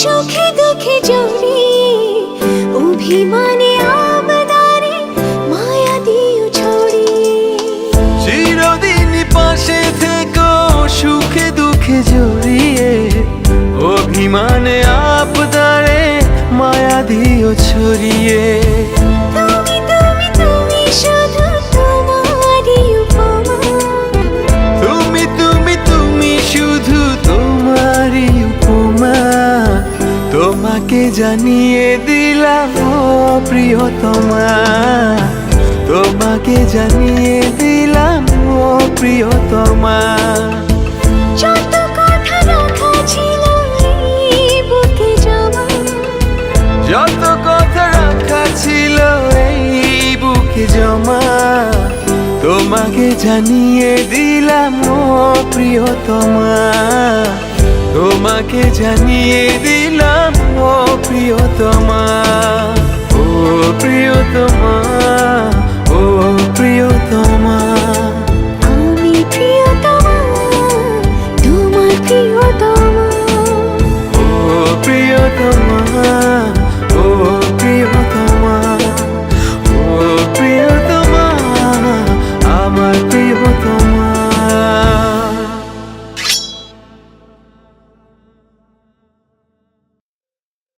সুখে দুঃখে জড়িয়ে অভিমানে আবদারে মায়া দিও ছড়িয়ে চিরদিন পাশে থেকো, সুখে দুঃখে জড়িয়ে অভিমানে আপদারে মায়া দিও ছড়িয়ে। তোমাকে জানিয়ে দিলাম ও প্রিয়তমা। তোমাকে জানিয়ে দিলাম ও প্রিয়তমা। যত কথা রাখা ছিল এই বুকে জমা। যত কথা রাখা ছিল এই বুকে জমা। তোমাকে জানিয়ে দিলাম ও প্রিয়তমা। তোমাকে জানিয়ে দিলাম প্রিয়তমা।